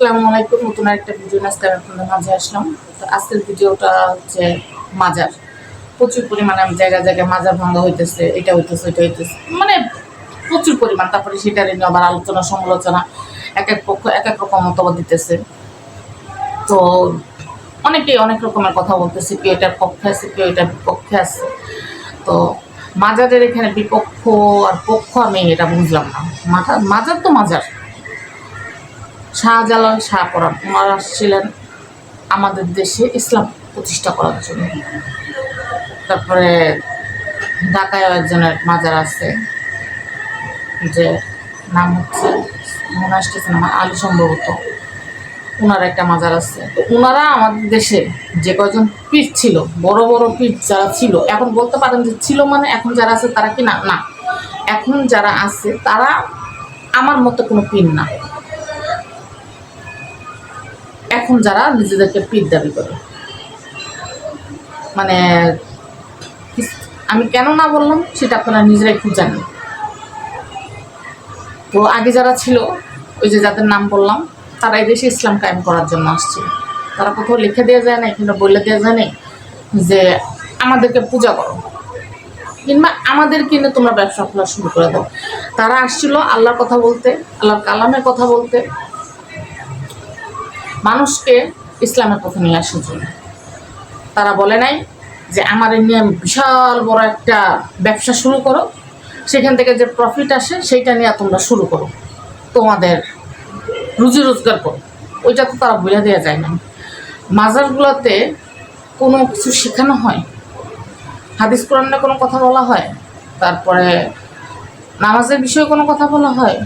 আসসালামু আলাইকুম, নতুন একটা ভিডিও আজকে আমি আপনাদের মাঝে আসলাম। তো আজকের ভিডিওটা হচ্ছে মাজার। প্রচুর পরিমাণে আমি জায়গায় জায়গায় মাজার ভাঙা হইতেছে, এটা হইতেছে এটা হইতেছে। মানে প্রচুর পরিমাণ, তারপরে সেটা নিয়ে আবার আলোচনা, সমালোচনা, এক এক পক্ষ, এক এক রকম মতামত দিতেছে। তো অনেকেই অনেক রকমের কথা বলতেছে, কেউ এটার পক্ষে আছে, কেউ এটার বিপক্ষে আছে। তো মাজারের এখানে বিপক্ষ আর পক্ষ আমি এটা বুঝলাম না। মাথা, মাজার তো মাজার। শাহজালাল শাহপরান ওনারা আসছিলেন আমাদের দেশে ইসলাম প্রতিষ্ঠা করার জন্য। তারপরে ঢাকায়ও একজনের মাজার আছে, যে নাম হচ্ছে, মনে আসতেছে না আলী সম্ভবত। ওনার একটা মাজার আছে। তো ওনারা আমাদের দেশে যে কয়জন পীর ছিল, বড় বড় পীর যারা ছিল, এখন বলতে পারেন যে ছিল মানে এখন যারা আছে তারা কি না? না। এখন যারা আছে তারা আমার মতো কোনো পীর না। এখন যারা নিজেদেরকে পীর দাবি করে। মানে আমি কেন না বললাম, সেটা আপনারা নিজেরাই খুব জানেন। তো আগে যারা ছিল, ওই যে যাদের নাম বললাম, তারা এই দেশে ইসলাম কায়েম করার জন্য আসছিল তারা কোথাও লিখে দেওয়া যায় না কিংবা বলে দেওয়া যায় না যে, আমাদেরকে পূজা করো। কিংবা, আমাদের কিনে তোমরা ব্যবসা খোলা শুরু করে দাও। তারা আসছিল আল্লাহর কথা বলতে, আল্লাহর কালামের কথা বলতে। মানুষকে ইসলামের পথে নিয়ে আসার জন্য। তারা বলে নাই যে আমার নিয়ে বিশাল বড় একটা ব্যবসা শুরু করো, সেখান থেকে যে প্রফিট আসে সেইটা নিয়ে তোমরা শুরু করো, তোমাদের রুজি রোজগার করো। ওইটা তো তারা বলে দেওয়া যায় না। মাজারগুলোতে কোনো কিছু শেখানো হয়? হাদিস কোরআনে কোনো কথা বলা হয়? তারপরে নামাজের বিষয়ে কোনো কথা বলা হয়?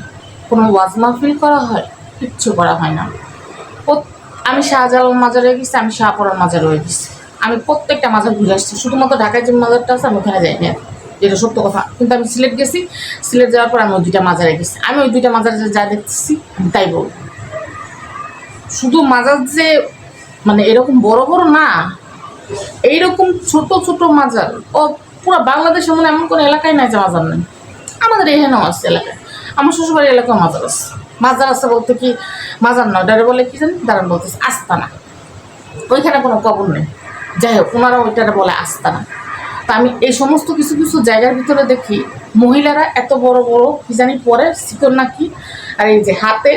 কোনো ওয়াজ মাহফিল করা হয়? কিচ্ছু করা হয় না। আমি শাহজালাল মাজারে গেছি, আমি শাহপুরার মাজারে হয়ে গেছি। আমি প্রত্যেকটা মাজার ঘুরে আসছি। শুধুমাত্র ঢাকায় যে মাজারটা আছে, আমি ওখানে যাইনি আর। যেটা সত্য কথা। কিন্তু আমি সিলেট গেছি। সিলেট যাওয়ার পর আমি ওই দুইটা মাজারে গেছি। আমি ওই দুইটা মাজারে যে দেখতেছি তাই বলব। শুধু মাজার যে মানে এরকম বড় বড় না, এইরকম ছোট ছোট মাজার, ও পুরো বাংলাদেশে মনে এমন কোনো এলাকায় নাই যে মাজার নেই। আমাদের এখানেও আছে এলাকায়। আমার শ্বশুরবাড়ির এলাকায় মাজার আছে। মাজার আছে বলতে কি? মাজার নয় ডারে বলে কি জানি? দাঁড়ান বলতেছে, আস্তানা। ওইখানে কোনো কবর নেই। যাই হোক, ওনারা ওইটারে বলে আস্তানা। তা আমি এই সমস্ত কিছু কিছু জায়গার ভিতরে দেখি, মহিলারা এত বড় বড়, কি জানি পরে, শিকড় নাকি? আর এই যে হাতে,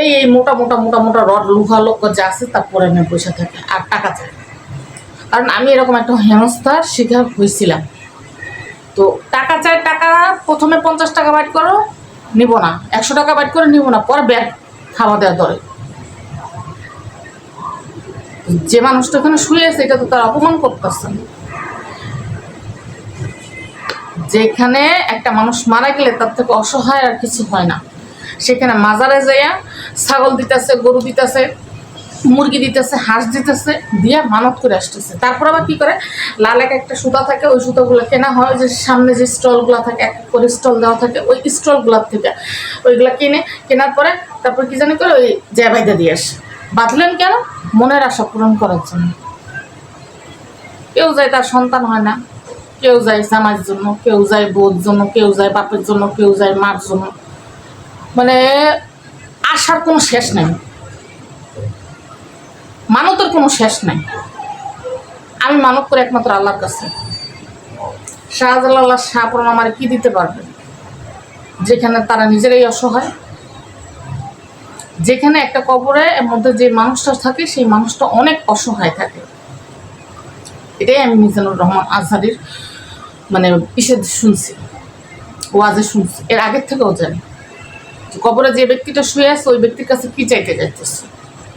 এই এই মোটা মোটা মোটা মোটা রড, লোহা লোক যা আছে তার পরে নিয়ে পয়সা থাকে, আর টাকা চায়। কারণ আমি এরকম একটা হেনস্থার শিকার হয়েছিলাম। তো টাকা চাই টাকা, প্রথমে পঞ্চাশ টাকা বাইট করো, নিব না। একশো টাকা বাইট করে নিব না, পরে ব্যাগ খাওয়া দেওয়া দরে। যে মানুষটা ওখানে শুয়ে আছে, এটা তো তার অপমান করতেছে। যেখানে একটা মানুষ মারা গেলে তার থেকে অসহায় আর কিছু হয় না। সেখানে মাজারে যাইয়া ছাগল দিতেছে, গরু দিতেছে মুরগি দিতেছে, হাঁস দিতেছে, দিয়ে মানত করে আসতেছে। তারপর আবার কি করে? লাল এক একটা সুতা থাকে, ওই সুতাগুলো কেনা হয়, যে সামনে যে স্টলগুলো থাকে, এক করে স্টল দেওয়া থাকে, ওই স্টলগুলোর থেকে। ওইগুলো কিনে, কেনার পরে তারপর কি জানি করে? ওই জ্যাবাইদা দিয়ে আসে। বাঁধলেন কেন? মনের আশা পূরণ করার জন্য। কেউ যায় তার সন্তান হয় না, কেউ যায় জামাইয়ের জন্য, কেউ যায় বউর জন্য, কেউ যায় বাপের জন্য, কেউ যায় মার জন্য। মানে আশার কোনো শেষ নেই। মানতের কোনো শেষ নাই। আমি মানত করে একমাত্র আল্লাহর কাছে। শাহজালাল্লাহ শাহপুরান আমার কি দিতে পারবে? যেখানে তারা নিজেরাই অসহায়। যেখানে একটা কবরে এর মধ্যে যে মানুষটা থাকে, সেই মানুষটা অনেক অসহায় থাকে। এটাই আমি মিজানুর রহমান আজহারির মানে ইসে শুনছি, ওয়াজে শুনছি। এর আগের থেকেও জানি কবরে যে ব্যক্তিটা শুয়ে আছে, ওই ব্যক্তির কাছে কি চাইতে যাইতেছে?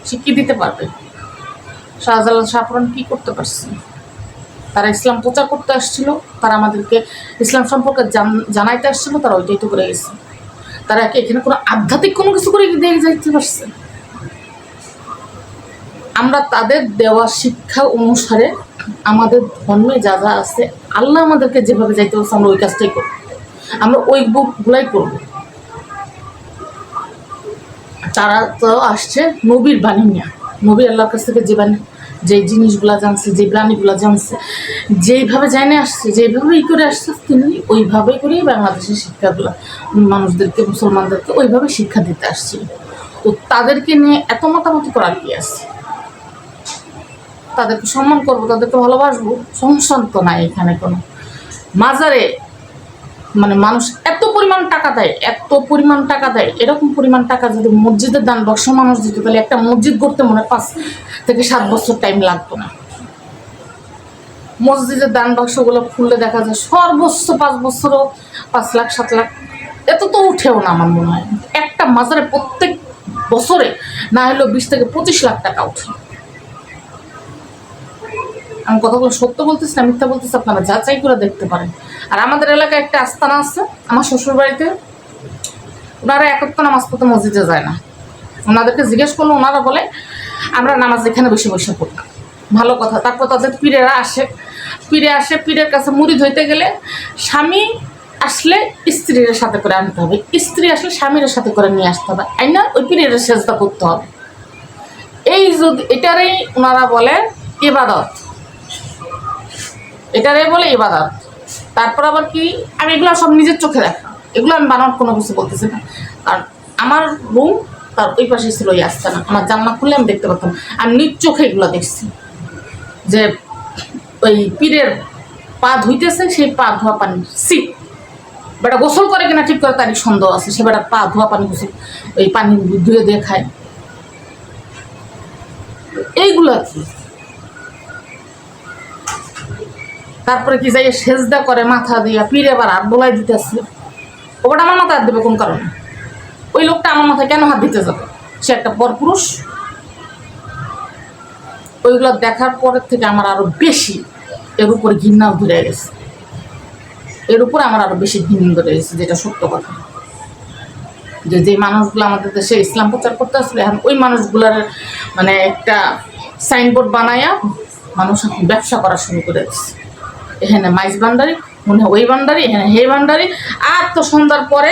সে কি দিতে পারবে? শাহজালাল শাহপুরান কি করতে পারছে? তারা ইসলাম প্রচার করতে আসছিল, তারা আমাদেরকে ইসলাম সম্পর্কে জান- জানাইতে আসছিল, তারা ওইটাই তো করে গেছে। তারা কি এখানে কোনো আধ্যাত্মিক কোনো কিছু করে দিয়ে যাইতে পারছে? আমরা তাদের দেওয়া শিক্ষা অনুসারে আমাদের ধর্মে যা যা আছে, আল্লাহ আমাদেরকে যেভাবে যাইতে বলছে, আমরা ওই কাজটাই করব। আমরা ওই বুকগুলাই করব। তারা তো আসছে নবীর বাণী নিয়ে। নবী আল্লাহর কাছ থেকে বাণী যে জিনিসগুলা জানছে, যে প্রাণীগুলো জানছে, যেইভাবে জানে আসছে, যেইভাবে ই করে আসছে, তিনি ওইভাবে করেই বাংলাদেশের শিক্ষাগুলো মানুষদেরকে, মুসলমানদেরকে ওইভাবে শিক্ষা দিতে আসছিল। তো তাদেরকে নিয়ে এত মাতামাতি করার কি আছে? তাদেরকে সম্মান করব, তাদেরকে ভালোবাসবো সংসার তো নাই এখানে কোনো। মাজারে মানে মানুষ এত পরিমাণ টাকা দেয়, এত পরিমাণ টাকা দেয়, এরকম পরিমাণ টাকা যদি মসজিদের দান বর্ষ মানুষ দিত, তাহলে একটা মসজিদ করতে মনে পাঁচ থেকে সাত বছর টাইম লাগতো না। মসজিদের দান, বাক্সগুলো খুললে দেখা যায় সর্বোচ্চ পাঁচ বছরও পাঁচ লাখ, সাত লাখ, এত তো উঠেও না আমার মনে হয়। একটা মাজারে প্রত্যেক বছরে না হলেও বিশ থেকে পঁচিশ লাখ টাকা উঠে। আমি কথাগুলো সত্য বলতেছি না, মিথ্যা বলতেছি, আপনারা যাচাই করে দেখতে পারেন। আর আমাদের এলাকায় একটা আস্তানা আছে, আমার শ্বশুর বাড়িতে ওনারা একত্র নামাজ পড়তে মসজিদে যায় না। ওনাদেরকে জিজ্ঞেস করল ওনারা বলে, আমরা নামাজ এখানে বসে বসে পড়তাম। ভালো কথা। তারপর তাদের পীরেরা আসে। পীরে আসে, পীরের কাছে মুড়ি ধইতে গেলে স্বামী আসলে স্ত্রীর সাথে করে আনতে হবে। স্ত্রী আসলে স্বামীর সাথে করে নিয়ে আসতে হবে। আইনা ওই পীরের সেজদা করতে হবে। এই যদি এটারই ওনারা বলে ইবাদত। এটারে বলে ইবাদত। তারপর আবার কি? আমি এগুলো সব নিজের চোখে দেখা। এগুলো আমি বানানোর কোনো কিছু বলতেছি না। আর আমার রুম তার ওই পাশে ছিল ওই আসছে না আমার জানলা খুললে আমি দেখতে পারতাম। আমি নিজ চোখে এগুলো দেখছি। যে ওই পীরের পা ধুইতেছে, সেই পা ধোয়া পানি। সিপ বেটা গোসল করে কিনা ঠিক করে তারই সন্দেহ আছে। সে বেটা পা ধোয়া পানি গোসল ওই পানি ধুয়ে দিয়ে খায়। এইগুলো কি? তারপরে কি যাই সেজদা করে, মাথা দিয়া পিড়ে আবার হাত বোলাই দিতেছে। ওটা আমার মাথায় হাত দেবে কোন কারণে? ওই লোকটা আমার মাথায় কেন হাত দিতে যাবে? সে একটা পরপুরুষ ওইগুলো দেখার পরের থেকে আমার আরও বেশি এর উপর ঘৃণাও ধরে গেছে। এর উপর আমার আরও বেশি ঘৃণা ধরে গেছে, যেটা সত্য কথা। যে যে মানুষগুলো আমাদের দেশে ইসলাম প্রচার করতে আসলে, এখন ওই মানুষগুলোর মানে একটা সাইনবোর্ড বানায়া মানুষ ব্যবসা করা শুরু করে এখানে মাইস বান্ডারি মনে হয় ওই বান্ডারি এখানে হে বান্ডারি আর তো সন্ধ্যার পরে